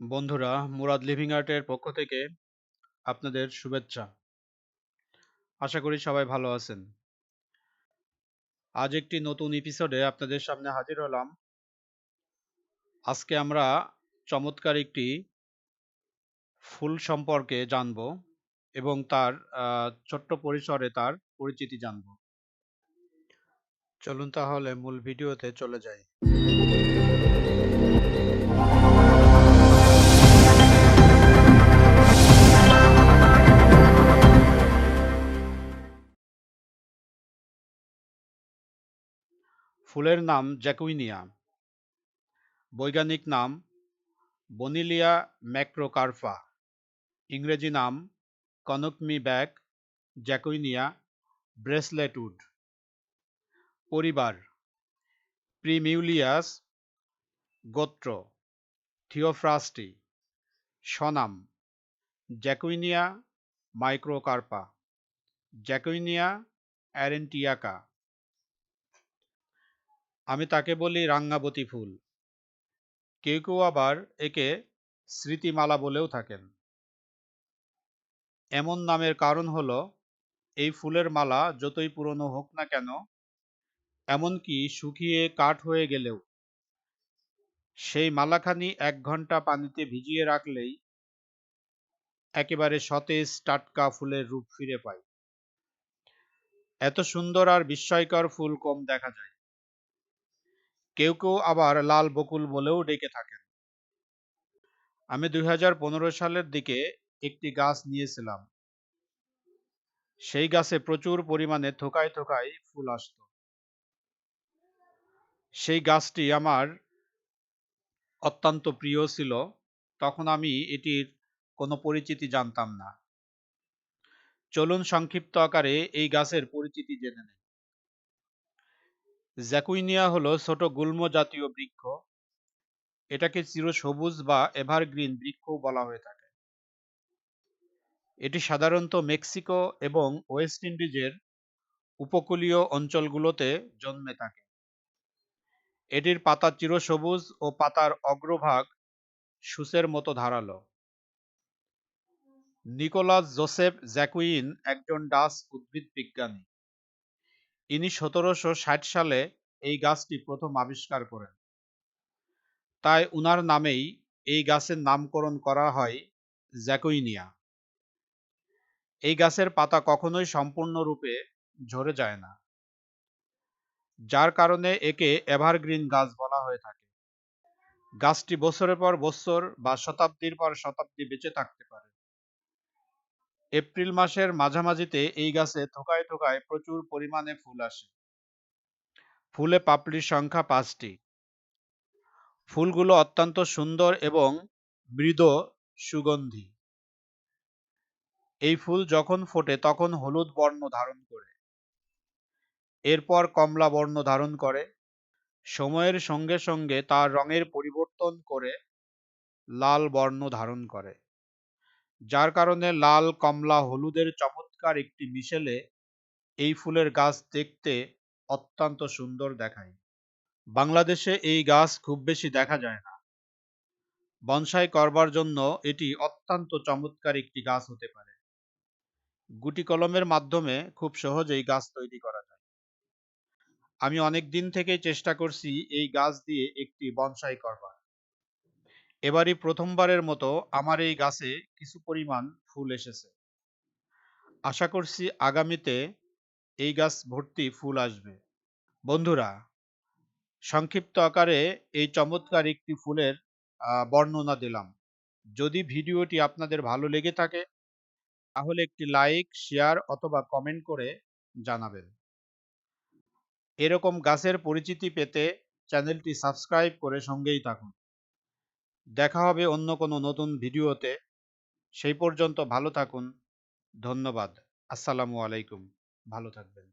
বন্ধুরা, মুরাদ লিভিং আর্টের পক্ষ থেকে আপনাদের শুভেচ্ছা। আশা করি সবাই ভালো আছেন। আজ একটি নতুন এপিসোডে আপনাদের সামনে হাজির হলাম। আজকে আমরা চমৎকার একটি ফুল সম্পর্কে জানব এবং তার ছোট্ট পরিসরে তার পরিচিতি জানব। চলুন তাহলে মূল ভিডিওতে চলে যাই। ফুলের নাম জ্যাকুইনিয়া। বৈজ্ঞানিক নাম বনিলিয়া ম্যাক্রোকার্ফা। ইংরেজি নাম কনকমি ব্যাক জ্যাকুইনিয়া ব্রেসলেটউড। পরিবার প্রিমিউলিয়াস গোত্র থিওফ্রাস্টি। সনাম জ্যাকুইনিয়া মাইক্রোকার্পা। জ্যাকুইনিয়া অ্যারেন্টিয়াকা। আমি তাকে বলি রাঙ্গাবতী ফুল। কেউ কেউ আবার একে স্মৃতিমালা বলেও থাকেন। এমন নামের কারণ হলো, এই ফুলের মালা যতই পুরনো হোক না কেন, এমনকি শুকিয়ে কাঠ হয়ে গেলেও, সেই মালাখানি এক ঘণ্টা পানিতে ভিজিয়ে রাখলেই একেবারে সতেজ টাটকা ফুলের রূপ ফিরে পায়। এত সুন্দর আর বিস্ময়কর ফুল কম দেখা যায়। কেউ কেউ আবার লাল বকুল বলেও ডেকে থাকেন। আমি দুই হাজার পনেরো সালের দিকে একটি গাছ নিয়েছিলাম। সেই গাছে প্রচুর পরিমাণে থোকায় থোকায় ফুল আসত। সেই গাছটি আমার অত্যন্ত প্রিয় ছিল। তখন আমি এটির কোনো পরিচিতি জানতাম না। চলুন সংক্ষিপ্ত আকারে এই গাছের পরিচিতি জেনে নেই। জ্যাকুইনিয়া হলো ছোট গুল্ম জাতীয় বৃক্ষ। এটাকে চিরসবুজ বা এভারগ্রিন বৃক্ষও বলা হয়ে থাকে। এটি সাধারণত মেক্সিকো এবং ওয়েস্ট ইন্ডিজের উপকূলীয় অঞ্চলগুলোতে জন্মে থাকে। এটির পাতা চিরসবুজ ও পাতার অগ্রভাগ সুসের মতো ধারালো। নিকোলাস জোসেফ জ্যাকুইন একজন ডাচ উদ্ভিদ বিজ্ঞানী। ইনি সতেরোশো ষাট সালে এই গাছটি প্রথম আবিষ্কার করেন। তাই উনার নামেই এই গাছের নামকরণ করা হয় জ্যাকুইনিয়া। এই গাছের পাতা কখনোই সম্পূর্ণরূপে ঝরে যায় না, যার কারণে একে এভারগ্রিন গাছ বলা হয়ে থাকে। গাছটি বছরের পর বছর বা শতাব্দীর পর শতাব্দী বেঁচে থাকতে পারে। এপ্রিল মাসের মাঝামাঝিতে এই গাছে থোকায় থোকায় প্রচুর পরিমাণে ফুল আসে। ফুলে পাপড়ির সংখ্যা পাঁচটি। ফুলগুলো অত্যন্ত সুন্দর এবং মৃদ সুগন্ধি। এই ফুল যখন ফোটে তখন হলুদ বর্ণ ধারণ করে। এরপর কমলা বর্ণ ধারণ করে। সময়ের সঙ্গে সঙ্গে তার রঙের পরিবর্তন করে লাল বর্ণ ধারণ করে। যার কারণে লাল, কমলা, হলুদের চমৎকার একটি মিশেলে এই ফুলের গাছ দেখতে অত্যন্ত সুন্দর দেখায়। বাংলাদেশে এই গাছ খুব বেশি দেখা যায় না। বনসাই করবার জন্য এটি অত্যন্ত চমৎকার একটি গাছ হতে পারে। গুটি কলমের মাধ্যমে খুব সহজেই গাছ তৈরি করা যায়। আমি অনেক দিন থেকেই চেষ্টা করছি এই গাছ দিয়ে একটি বনসাই করবার। এবারই প্রথমবারের মতো আমার এই গাছে কিছু পরিমাণ ফুল এসেছে। আশা করছি আগামীতে এই গাছ ভর্তি ফুল আসবে। বন্ধুরা, সংক্ষিপ্ত আকারে এই চমৎকার একটি ফুলের বর্ণনা দিলাম। যদি ভিডিওটি আপনাদের ভালো লেগে থাকে, তাহলে একটি লাইক, শেয়ার অথবা কমেন্ট করে জানাবেন। এরকম গাছের পরিচিতি পেতে চ্যানেলটি সাবস্ক্রাইব করে সঙ্গেই থাকুন। দেখা হবে অন্য কোনো নতুন ভিডিওতে। সেই পর্যন্ত ভালো থাকুন। ধন্যবাদ। আসসালামু আলাইকুম। ভালো থাকবেন।